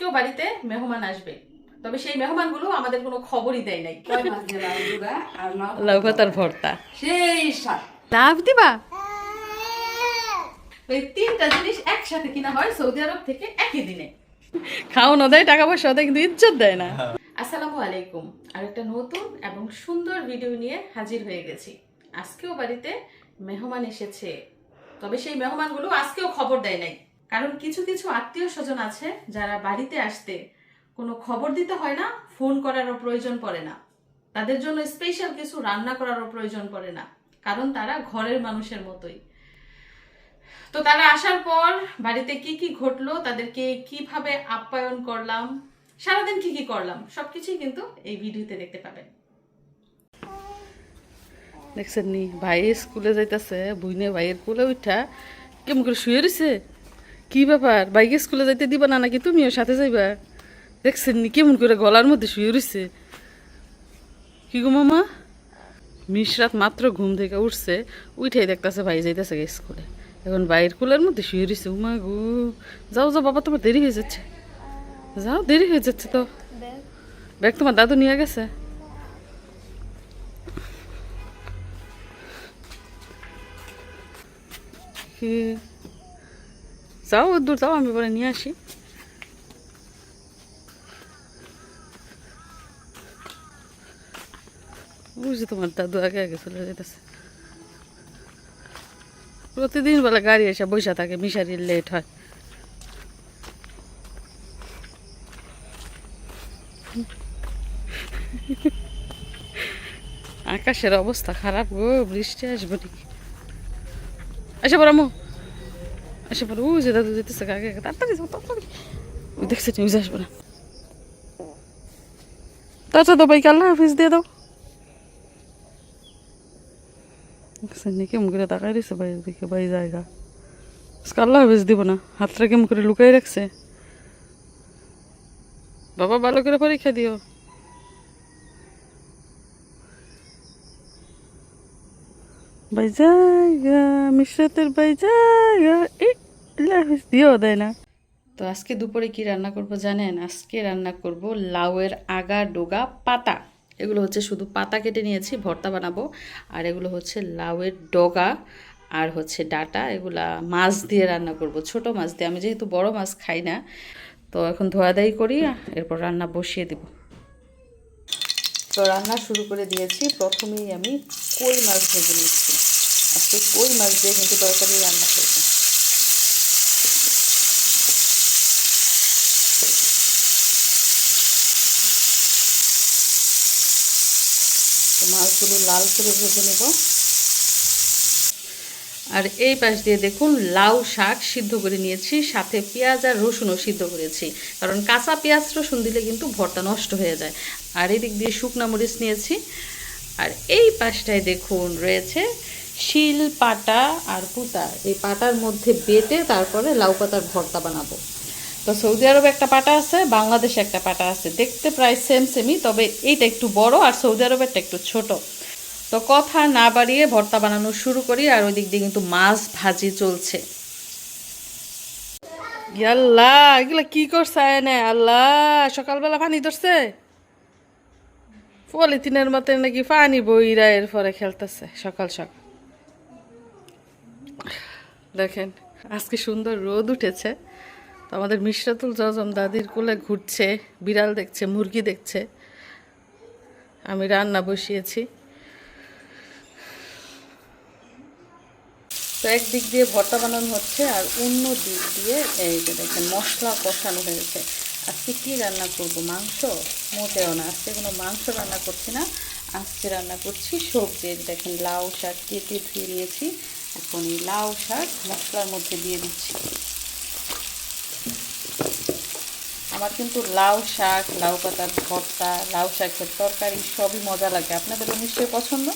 আজকেও বাড়িতে মেহমান আসবে। তবে সেই মেহমানগুলো আমাদের কোনো খবরই দেয় নাই। কয় লাউ পাতার ভর্তা। সেই লাভ দিবা? এই তিনটা জিনিস একসাথে কিনা হয় সৌদি আরব থেকে একই দিনে। খাওয়ানো দেয় টাকা পয়সা দেয় কিন্তু ইজ্জত দেয় না। আসসালামু আলাইকুম। আর একটা নতুন এবং সুন্দর ভিডিও নিয়ে হাজির হয়ে গেছি। আজকেও বাড়িতে মেহমান এসেছে। তবে সেই মেহমানগুলো আজকেও খবর দেয় নাই। কারণ কিছু কিছু আত্মীয় স্বজন আছে যারা বাড়িতে আসতে কোনো খবর দিতে হয় না, ফোন করারও প্রয়োজন পড়ে না। তাদের জন্য স্পেশাল কিছু রান্না করারও প্রয়োজন পড়ে না, কারণ তারা ঘরের মানুষের মতোই। তো তারা আসার পর বাড়িতে কি কি ঘটলো, তাদেরকে কীভাবে আপ্যায়ন করলাম, সারাদিন কি কি করলাম, সবকিছুই কিন্তু এই ভিডিওতে দেখতে পাবেন। দেখছেন নি, ভাই স্কুলে যাইতেছে, বুইনে ভাইয়ের কোলে উঠা কেমন করে শুয়ে রয়েছে কি ব্যাপার? বাইকে স্কুলে যাইতে দিবা না নাকি তুমিও সাথে যাইবা? দেখছেন নি, কেমন করে গলার মধ্যে শুয়ে রয়েছে কি গো মামা? মিশরাত মাত্র ঘুম থেকে উঠছে উঠেই দেখতেছে ভাই যাইতেছে গে স্কুলে। এখন বাইরের কুলের মধ্যে শুয়ে রয়েছে উমা গু। যাও যাও, বাবা, তোমার দেরি হয়ে যাচ্ছে। যাও, দেরি হয়ে যাচ্ছে তো। ব্যাগ তোমার দাদু নিয়ে গেছে? কি যাও দূর যাও আমি পরে নিয়ে আসি বুঝি তোমার দাদু আগে আগে চলে যেতেছে প্রতিদিন বেলা গাড়ি এসে বসে থাকে মিশারির লেট হয় আকাশের অবস্থা খারাপ গো বৃষ্টি আসবে নাকি আসে পর আমু আসে পর ও যে দাদু যেতেছে আগে তাড়াতাড়ি যাও তাড়াতাড়ি দেখছে নিউজ আসবে না তাছাড়া তো ভাই আল্লাহ হাফিজ দিয়ে দাও কেমন করে তাকাই দিছে ভাই দিকে ভাই জায়গা আল্লাহ হাফিজ দিব না হাতটা কেমন করে লুকাই রাখছে বাবা ভালো করে পরীক্ষা দিও ভাই জায়গা মিশ্রাতের আল্লাহ হাফিজ দেয় না। তো আজকে দুপুরে কি রান্না করব জানেন? আজকে রান্না করব লাউয়ের আগা, ডোগা, পাতা। এগুলো হচ্ছে শুধু পাতা কেটে নিয়েছি, ভর্তা বানাবো। আর এগুলো হচ্ছে লাউয়ের ডগা আর হচ্ছে ডাটা। এগুলা মাছ দিয়ে রান্না করব, ছোট মাছ দিয়ে। আমি যেহেতু বড় মাছ খাই না, তো এখন ধোয়াদাই করি, এরপর রান্না বসিয়ে দেব। তো রান্না শুরু করে দিয়েছি। প্রথমেই আমি কই মাছ ভেজে নিচ্ছি। আজকে কই মাছ দিয়ে কিন্তু তরকারি রান্না করব। মাছগুলো লাল করে ভেজে নেব। আর এই পাশ দিয়ে দেখুন লাউ শাক সিদ্ধ করে নিয়েছি, সাথে পেঁয়াজ আর রসুনও সিদ্ধ করেছি। কারণ কাঁচা পেঁয়াজ রসুন দিলে কিন্তু ভর্তা নষ্ট হয়ে যায়। আর এদিক দিয়ে শুকনা মরিচ নিয়েছি। আর এই পাশটায় দেখুন রয়েছে শিল, পাটা আর পুতা। এই পাটার মধ্যে বেটে তারপরে লাউ পাতার ভর্তা বানাবো। তো সৌদি আরবে একটা পাটা আছে, বাংলাদেশে একটা পাটা আছে। দেখতে প্রায় সেম সেমই তবে এইটা একটু বড় আর সৌদি আরবেরটা একটু ছোট। তো কথা না বাড়িয়ে ভর্তা বানানো শুরু করি আর ওই দিক দিয়ে কিন্তু মাছ ভাজি চলছে। আল্লাহ এগুলা কি করছে আল্লাহ, সকালবেলা পানি ধরছে? পলিথিনের মতো নাকি পানি বইরা এর পরে খেলতেছে, সকাল সকাল। দেখেন, আজকে সুন্দর রোদ উঠেছে। তো আমাদের মিশরাতুল জজম দাদির কোলে ঘুরছে, বিড়াল দেখছে, মুরগি দেখছে। আমি রান্না বসিয়েছি। তো একদিক দিয়ে ভর্তা বানানো হচ্ছে আর অন্য দিক দিয়ে এই যে দেখেন মশলা কষানো হয়েছে। আজকে কি রান্না করব? মাংস? মোটেও না। আজকে কোনো মাংস রান্না করছি না। আজকে রান্না করছি সবজি। দেখেন, লাউ শাক কেটে ধুয়ে নিয়েছি। এখন এই লাউ শাক মশলার মধ্যে দিয়ে দিচ্ছি। আমার কিন্তু লাউ শাক, লাউ পাতার ভর্তা, লাউ শাকের তরকারি সবই মজা লাগে। আপনাদেরও নিশ্চয়ই পছন্দ।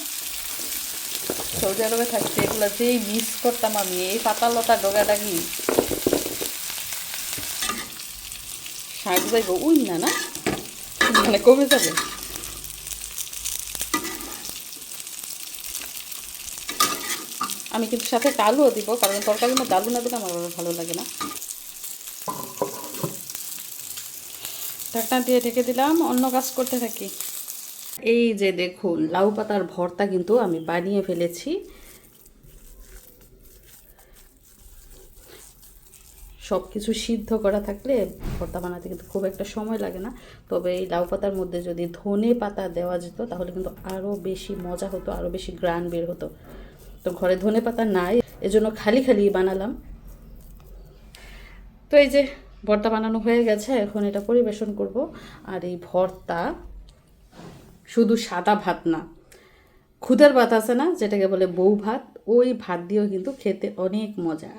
সৌদি আরবে থাকতে এগুলো যেই মিস করতাম আমি, এই পাতা লতা ডোগাডাগি। শাক যাইব উই না না মানে কমে যাবে আমি কিন্তু সাথে আলুও দিব, কারণ তরকারির মধ্যে আলু না দিলে আমার ভালো লাগে না। ঢাকনা দিয়ে ঢেকে দিলাম, অন্য কাজ করতে থাকি। এই যে দেখুন, লাউ পাতার ভর্তা কিন্তু আমি বানিয়ে ফেলেছি। সব কিছু সিদ্ধ করা থাকলে ভর্তা বানাতে কিন্তু খুব একটা সময় লাগে না। তবে এই লাউ পাতার মধ্যে যদি ধনে পাতা দেওয়া যেত, তাহলে কিন্তু আরও বেশি মজা হতো আরও বেশি গ্রান বের হতো। তো ঘরে ধনে পাতা নাই, এজন্য খালি খালি বানালাম। তো এই যে ভর্তা বানানো হয়ে গেছে, এখন এটা পরিবেশন করব। আর এই ভর্তা শুধু সাদা ভাত না খুদের ভাত আছে না, যেটাকে বলে বউ ভাত, ওই ভাত দিয়েও কিন্তু খেতে অনেক মজা।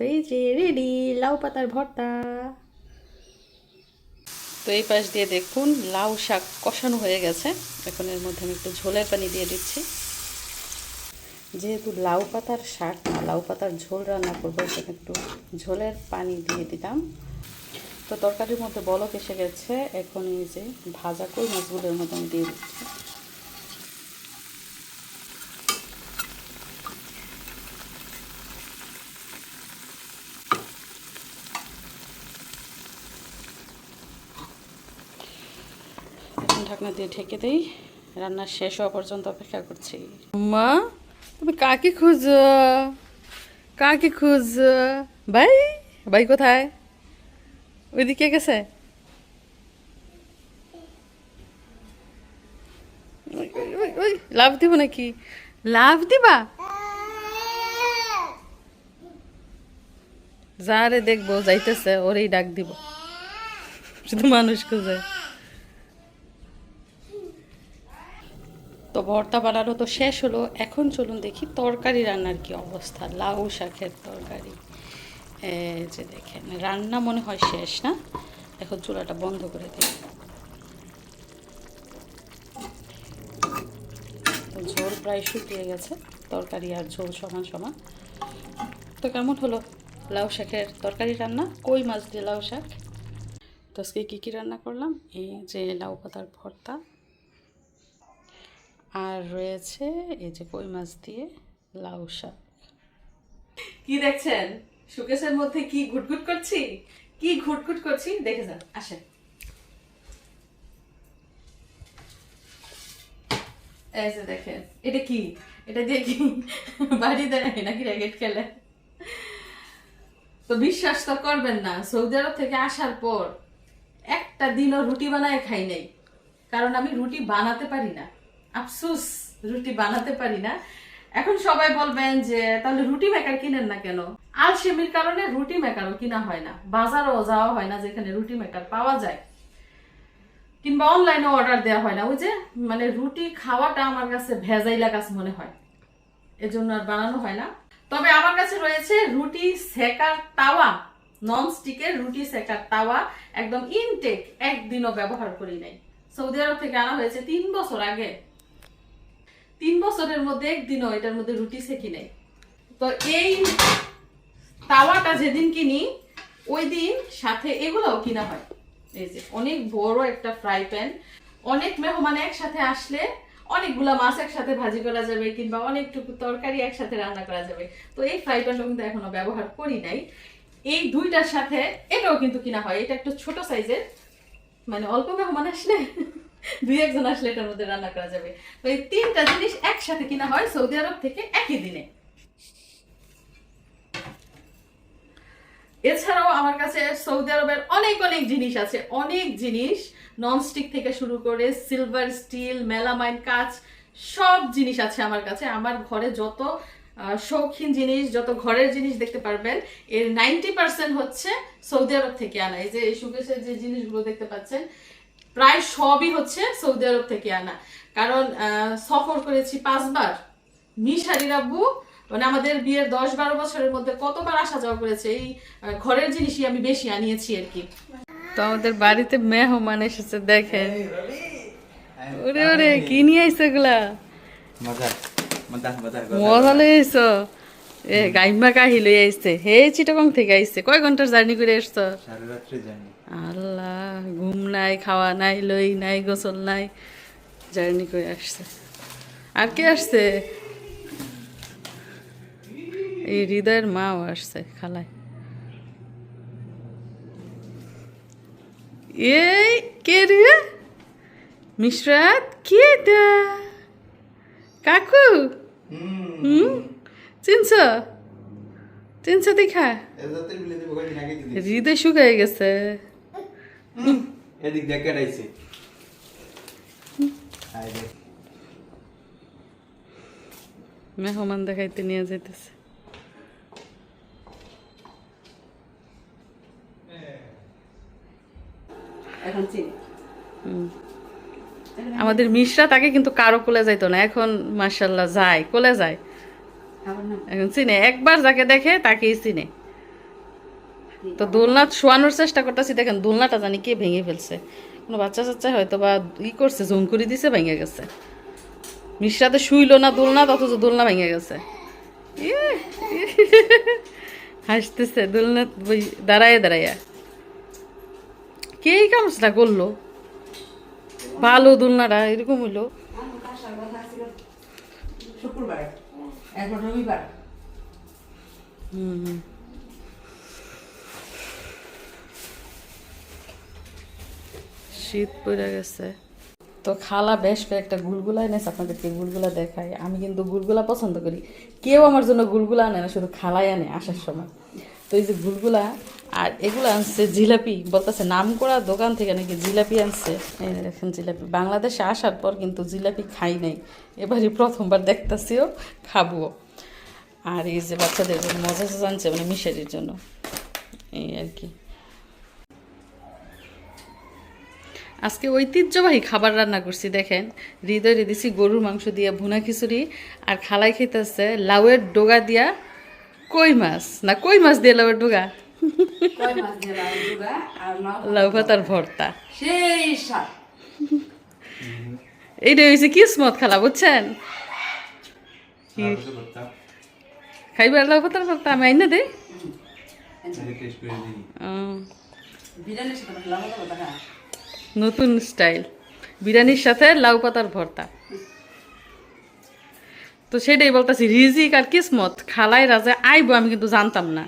তো এই যে রেডি লাউ পাতার ভর্তা। তো এই পাশ দিয়ে দেখুন, লাউ শাক কষানো হয়ে গেছে। এখন এর মধ্যে আমি একটু ঝোলের পানি দিয়ে দিচ্ছি। যেহেতু লাউ পাতার শাক না লাউ পাতার ঝোল রান্না করব সেখানে একটু ঝোলের পানি দিয়ে দিলাম তো তরকারির মধ্যে বলক এসে গেছে, এখন এই যে ভাজা কই মাছগুলোর মতো আমি দিয়ে দিচ্ছি এখন ঢাকনা দিয়ে ঢেকে দেই। রান্না শেষ হওয়া পর্যন্ত অপেক্ষা করছি। মা, তুমি কাকে খুঁজো? কাকে খুঁজো? ভাই ভাই কোথায়? ওইদিকে গেছে? লাভ দিব নাকি? লাভ দিবা? যারে দেখব, যাইতেছে, ওরেই ডাক দিব। শুধু মানুষ খুঁজে। তো ভর্তা বানানো তো শেষ হলো। এখন চলুন দেখি তরকারি রান্নার কি অবস্থা। লাউ শাকের তরকারি। যে দেখেন, রান্না মনে হয় শেষ না? এখন চুলাটা বন্ধ করে দিই। ঝোল প্রায় শুকিয়ে গেছে। তরকারি আর ঝোল সমান সমান। তো কেমন হলো লাউ শাকের তরকারি রান্না? কই মাছ দিয়ে লাউ শাক? তো আজকে কী কী রান্না করলাম? এই যে লাউ পাতার ভর্তা আর রয়েছে এই যে কই মাছ দিয়ে লাউ শাক। কি দেখছেন? সুকেশের মধ্যে কি ঘুটঘুট করছি? কি ঘুটঘুট করছি? দেখে যান, আসেন। এই দেখেন, এটা কি? এটা দিয়ে কি বাড়ি দেয় নাকি র্যাকেট খেলে? তো বিশ্বাস তো করবেন না, সৌদি আরব থেকে আসার পর একটা দিনও রুটি বানায় খাই নাই। কারণ আমি রুটি বানাতে পারি না। আফসোস, রুটি বানাতে পারি না। এখন সবাই বলবেন যে, তাহলে রুটি মেকার কিনেন না কেন? আলসেমির কারণে রুটি মেকারও কিনা হয় না। বাজারও যাওয়া হয় না যেখানে রুটি মেকার পাওয়া যায়। কিংবা অনলাইনে অর্ডার দেওয়া হয় না। ওই যে মানে রুটি খাওয়াটা আমার কাছে ভেজাইলা কাজ মনে হয়। এজন্য আর বানানো হয় না। তবে আমার কাছে রয়েছে রুটি সেকার তাওয়া। নন স্টিকের রুটি সেকার তাওয়া। একদম ইনটেক একদিনও ব্যবহার করি নাই। সৌদি আরব থেকে আনা হয়েছে তিন বছর আগে। তিন বছরের মধ্যে একদিনও এটার মধ্যে রুটি সেকি নাই। তো এই তাওয়াটা যেদিন কিনি ওই দিন সাথে এগুলোও কিনা হয়। এই যে, অনেক বড় একটা ফ্রাই প্যান অনেক মেহমান একসাথে আসলে অনেকগুলা মাছ একসাথে ভাজি করা যাবে কিংবা অনেকটুকু তরকারি একসাথে রান্না করা যাবে। তো এই ফ্রাই প্যানটা কিন্তু এখনও ব্যবহার করি নাই। এই দুইটার সাথে এটাও কিন্তু কিনা হয়। এটা একটু ছোট সাইজের মানে অল্প মেহমান আসলে দুই একজন আসলে এটার মধ্যে রান্না করা যাবে। তো এই তিনটা জিনিস একসাথে কিনা হয় সৌদি আরব থেকে একই দিনে। এছাড়াও আমার কাছে সৌদি আরবের অনেক অনেক জিনিস আছে। অনেক জিনিস ননস্টিক থেকে শুরু করে সিলভার স্টিল মেলামাইন কাচ, সব জিনিস আছে আমার কাছে। আমার ঘরে যত শৌখিন জিনিস, যত ঘরের জিনিস দেখতে পারবেন, এর নাইনটি পার্সেন্ট হচ্ছে সৌদি আরব থেকে আনা। এই যে এই সুকেশের যে জিনিসগুলো দেখতে পাচ্ছেন প্রায় সবই হচ্ছে সৌদি আরব থেকে আনা। কারণ সফর করেছি পাঁচবার। মিশারির আব্বু মানে আমাদের বিয়ের দশ বারো বছরের মধ্যে কতবার আসা যাওয়া করেছে এই ঘরের জিনিসই আমি বেশি আনিয়েছি আর কি। তো আমাদের বাড়িতে মেহমান এসেছে দেখেন। ওরে ওরে কি নিয়ে আইসে এগুলা? মজা লই আইসো। এ গাইমা কাহি লই আইসছে হে চিটাগং থেকে আইসছে কয় ঘণ্টার জার্নি করে এসছো? সারা রাত্রি জানি আল্লাহ ঘুম নাই খাওয়া নাই লই নাই গোসল নাই জার্নি করে আসছে। আর কে আসছে? এই হৃদয়ের মাও আসছে খালায়। এই কে রে? মিশ্রাত কে এটা? কাকু? হুম। চিনছ? চিনছ দেখা? হৃদয় শুকায় গেছে। এদিক কেটাইছে মেহমান দেখাইতে নিয়ে যাইতেছে। আমাদের মিশ্রা তাকে কিন্তু কারও কোলে যাইতো না। এখন মার্শাল্লাহ যায় কোলে যায়। এখন চিনে। একবার যাকে দেখে তাকেই চিনে। তো দোলনা শোয়ানোর চেষ্টা করতেছি দেখেন দোলনাটা জানি কে ভেঙে ফেলছে। কোনো বাচ্চা চাচ্চা হয়তো বা ই করছে জং করে দিছে ভেঙে গেছে। মিশ্রাতে শুইলো না দোলনা অথচ দোলনা ভেঙে গেছে। ইয়ে, হাসতেছে দোলনা দাঁড়ায় দাঁড়াইয়া কে এই কামড়টা করল? ভালো দোলনাটা এরকম হইল। শুক্রবার এখন রবিবার। হুম। শীত পড়ে গেছে। তো খালা বেশ কয়েকটা গুলগুলা এনেছে আপনাদেরকে গুলগুলা দেখাই। আমি কিন্তু গুলগুলা পছন্দ করি। কেউ আমার জন্য গুলগুলা আনে না, শুধু খালাই আনে আসার সময়। তো এই যে গুলগুলা, আর এগুলো আনছে জিলাপি, বলতেছে নাম করা দোকান থেকে নাকি জিলাপি আনছে। এই দেখেন জিলাপি। বাংলাদেশে আসার পর কিন্তু জিলাপি খাই নাই। এবারই প্রথমবার দেখতেছিও, খাব। আর এই যে বাচ্চাদের জন্য মজা আনছে মানে মিশারির জন্য। এই আর কি। আজকে ঐতিহ্যবাহী খাবার রান্না করছি দেখেন। হৃদয় দিছি গরুর মাংস দিয়ে ভুনা খিচুড়ি আর খালাই খেতেছে লাউয়ের ডোগা দিয়া কই মাছ? না কই মাছ দিয়ে লাউয়ের ডোগা? লাউ পাতার ভর্তা। এইটা হয়েছে কিসমত খালা বুঝছেন? খাইবার লাউ পাতার ভর্তা। আমি আইনা দে টেস্ট বিরিয়ানির সাথে লাউ নতুন স্টাইল। বিরিয়ানির সাথে লাউ পাতার ভর্তা। তো সেটাই বলতেছি রিজিক আর কিসমত খালাই রাজা আইবো আমি কিন্তু জানতাম না।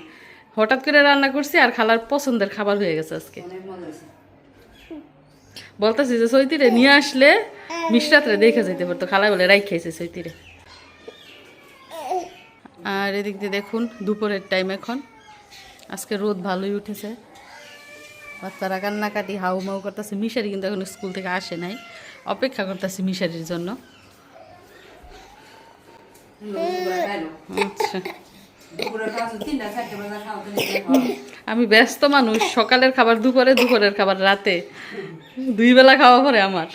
হঠাৎ করে রান্না করছি আর খালার পছন্দের খাবার হয়ে গেছে আজকে। বলতেছি যে সৈতিরে নিয়ে আসলে মিশরাতরে দেখে যেতে পারতো। খালাই বলে রাই খেয়েছে সৈতিরে। আর এদিক দিয়ে দেখুন দুপুরের টাইম এখন। আজকে রোদ ভালোই উঠেছে। বাচ্চারা কান্নাকাটি হাউ মাউ করতেছে। মিশারি কিন্তু এখন স্কুল থেকে আসে নাই। অপেক্ষা করতেছি মিশারির জন্য। আচ্ছা। আমি ব্যস্ত মানুষ, সকালের খাবার দুপুরে, দুপুরের খাবার রাতে। দুই বেলা খাওয়া পরে আমার।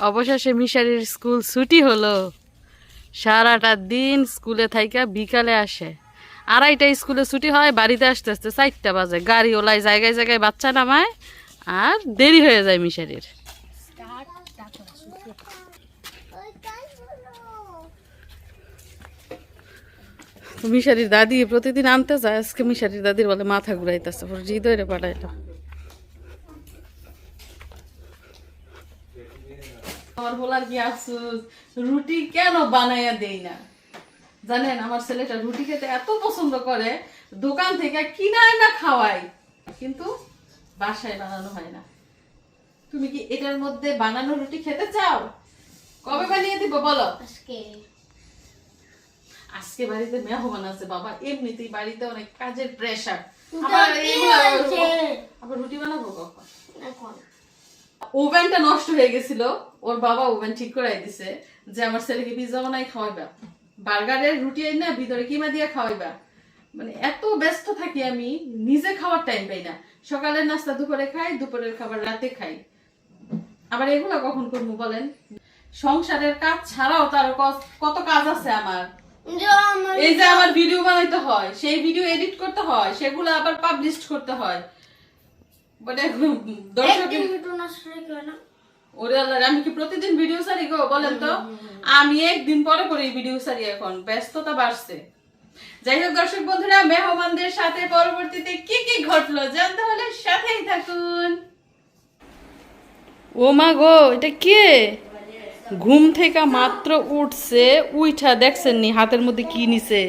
অবশেষে মিশারির স্কুল ছুটি হলো। সারাটা দিন স্কুলে থাইকা বিকালে আসে। আড়াইটায় স্কুলে ছুটি হয়, বাড়িতে আসতে আসতে চারটা বাজে। গাড়ি ওলাই জায়গায় জায়গায় বাচ্চা নামায় আর দেরি হয়ে যায় মিশারির। মিশারির দাদি প্রতিদিন আনতে যায়, আজকে মিশারির দাদির বলে মাথা ঘুরাইতেছে, পরে হৃদয় পাঠাইলাম আমার বলার কি আফসোস? রুটি কেন বানাইয়া দেই না? জানেন আমার ছেলেটা রুটি খেতে এত পছন্দ করে দোকান থেকে কিনায় না খাওয়াই। কিন্তু বাসায় বানানো হয় না। তুমি কি এটার মধ্যে বানানো রুটি খেতে চাও? কবে বানিয়ে দিব বলো? আজকে। আজকে বাড়িতে মেহমান আছে বাবা। এমনিতেই বাড়িতে অনেক কাজের হয়েছে? আবার রুটি বানাবো কখন? ওভেনটা নষ্ট হয়ে গেছিল। ওর বাবা ওভেন ঠিক করাই দিছে যে আমার ছেলেকে পিজা বানাই খাওয়াইবা। বার্গারের রুটি না ভিতরে কিমা দিয়ে খাওয়াইবা। মানে এত ব্যস্ত থাকি আমি নিজে খাওয়ার টাইম পাই না। সকালের নাস্তা দুপুরে খাই দুপুরের খাবার রাতে খাই। আবার এগুলো কখন করব বলেন? সংসারের কাজ ছাড়াও তার কত কাজ আছে আমার। এই যে আমার ভিডিও বানাইতে হয় সেই ভিডিও এডিট করতে হয় সেগুলো আবার পাবলিশ করতে হয়। মানে দর্শকের ওরে আল্লাহ আমি কি প্রতিদিন ভিডিও সারি গো? বলেন তো। আমি একদিন পরে পরে ভিডিও সারি এখন। ব্যস্ততা বাড়ছে। যাই হোক দর্শক বন্ধুরা মেহমানদের সাথে পরবর্তীতে কি কি ঘটলো জানতে হলে সাথেই থাকুন। ও মা গো এটা কে? ঘুম থেকে মাত্র উঠছে উইঠা দেখছেন নি হাতের মধ্যে কি নিছে?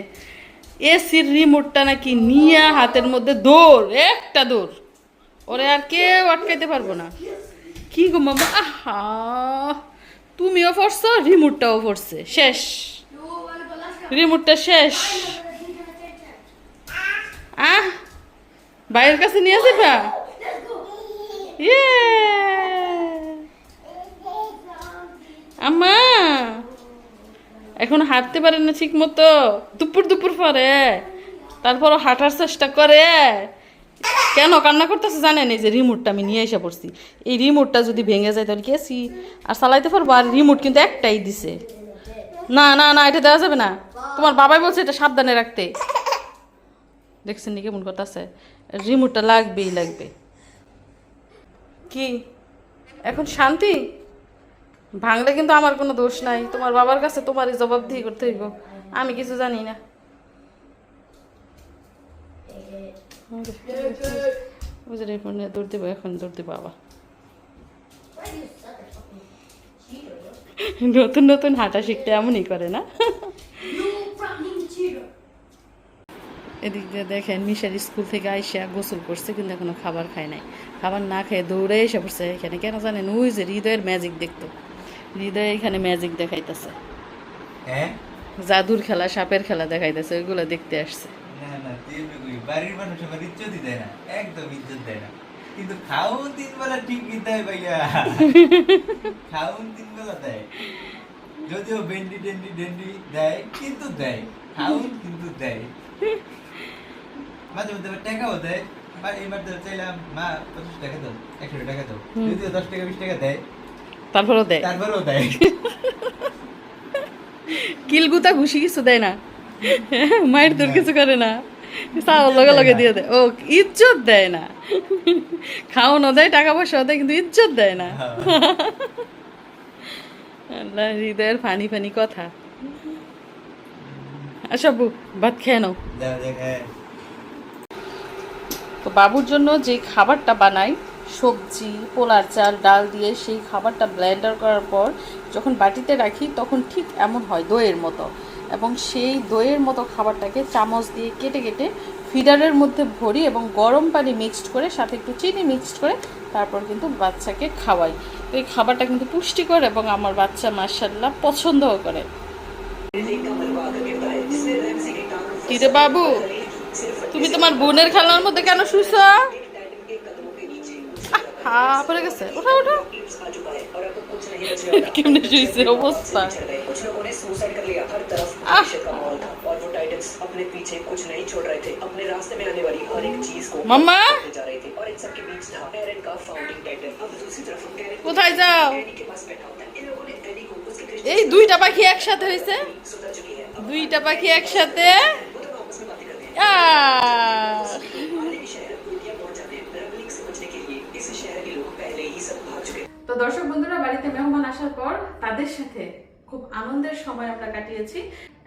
এসির রিমোটটা নাকি নিয়ে হাতের মধ্যে দৌড় একটা দৌড়। ওরে আর কেউ আটকাইতে পারব না। কি গো মামা? আহা! তুমিও পড়ছো, রিমোটটাও পড়ছে। শেষ। রিমোটটা শেষ। আহ! বাইরের কাছে নিয়ে যাবা? ইয়ে আম্মা! এখন হাঁটতে পারে না ঠিক মতো দুপুর দুপুর পরে। তারপরও হাঁটার চেষ্টা করে। কেন কান্না করতেছে জানেন? এই যে রিমোটটা আমি নিয়ে এসে পড়ছি। এই রিমোটটা যদি ভেঙে যায় তাহলে গেছি আর চালাইতে পারব? আর রিমোট কিন্তু একটাই দিছে। না না না, এটা দেওয়া যাবে না। তোমার বাবাই বলছে এটা সাবধানে রাখতে। দেখছেন নি কেমন কথা আছে? রিমোটটা লাগবেই লাগবে। কি? এখন শান্তি? ভাঙলে কিন্তু আমার কোনো দোষ নাই। তোমার বাবার কাছে তোমারই জবাবদিহি করতে হইব। আমি কিছু জানি না। দৌড় দিব এখন দৌড় দিব আবার নতুন নতুন হাঁটা শিখতে এমনই করে না? এদিক দিয়ে দেখেন মিশার স্কুল থেকে আইসা গোসল করছে কিন্তু এখনও খাবার খায় নাই। খাবার না খেয়ে দৌড়ে এসে পড়ছে এখানে। কেন জানেন? ওই যে হৃদয়ের ম্যাজিক দেখতো। হৃদয় এখানে ম্যাজিক দেখাইতেছে। হ্যাঁ? জাদুর খেলা সাপের খেলা দেখাইতেছে ওইগুলো দেখতে আসছে। না না তুই এমনি কই? বাড়ির মানুষ আমার ইজ্জতই দেয় না একদম ইজ্জত দেয় না। কিন্তু খাউন তিন বেলা ঠিক দেয় ভাইয়া। খাউন তিন বেলা দেয়। যদিও ভেন্ডি টেন্ডি ডেন্ডি দেয় কিন্তু দেয়। খাউন কিন্তু দেয়। মাঝে মধ্যে টাকাও দেয়। চাইলাম মা পঞ্চাশ টাকা দাও একশো টাকা দাও। যদিও দশ টাকা বিশ টাকা দেয়। তারপরও দেয়। তারপরেও দেয়। কিলগুতা ঘুষি কিছু দেয় না। মায়ের তোর কিছু করে না। লগে লগে দিয়ে দেয় ও ইজ্জত দেয় না। খাওয়ানো দেয় টাকা পয়সা দেয় কিন্তু ইজ্জত দেয় না। আল্লাহ হৃদয়ের ফানি ফানি কথা। আচ্ছা বু ভাত খেয়ে নাও। হ্যাঁ। তো বাবুর জন্য যে খাবারটা বানাই সবজি পোলার চাল ডাল দিয়ে সেই খাবারটা ব্লেন্ডার করার পর যখন বাটিতে রাখি তখন ঠিক এমন হয় দইয়ের মতো। এবং সেই দইয়ের মতো খাবারটাকে চামচ দিয়ে কেটে কেটে ফিডারের মধ্যে ভরি এবং গরম পানি মিক্সড করে, সাথে একটু চিনি মিক্সড করে, তারপর কিন্তু বাচ্চাকে খাওয়াই। তো এই খাবারটা কিন্তু পুষ্টিকর এবং আমার বাচ্চা মার্শাল্লাহ পছন্দও করে। বাবু, তুমি তোমার বোনের খেলার মধ্যে কেন শুইছ? হা, পড়ে গেছে। ওঠা ওঠা কেমনে শুয়েছে অবস্থা? কোথায় যাও? এই দুইটা পাখি একসাথে হয়েছে দুইটা পাখি একসাথে? তো দর্শক বন্ধুরা, বাড়িতে মেহমান আসার পর তাদের সাথে খুব আনন্দের সময় আমরা কাটিয়েছি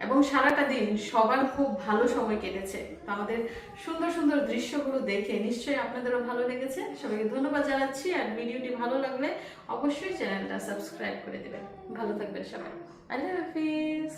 এবং সারাটা দিন সবার খুব ভালো সময় কেটেছে। তো আমাদের সুন্দর সুন্দর দৃশ্যগুলো দেখে নিশ্চয়ই আপনাদেরও ভালো লেগেছে। সবাইকে ধন্যবাদ জানাচ্ছি আর ভিডিওটি ভালো লাগলে অবশ্যই চ্যানেলটা সাবস্ক্রাইব করে দেবেন। ভালো থাকবেন সবাই। আল্লাহ হাফিজ।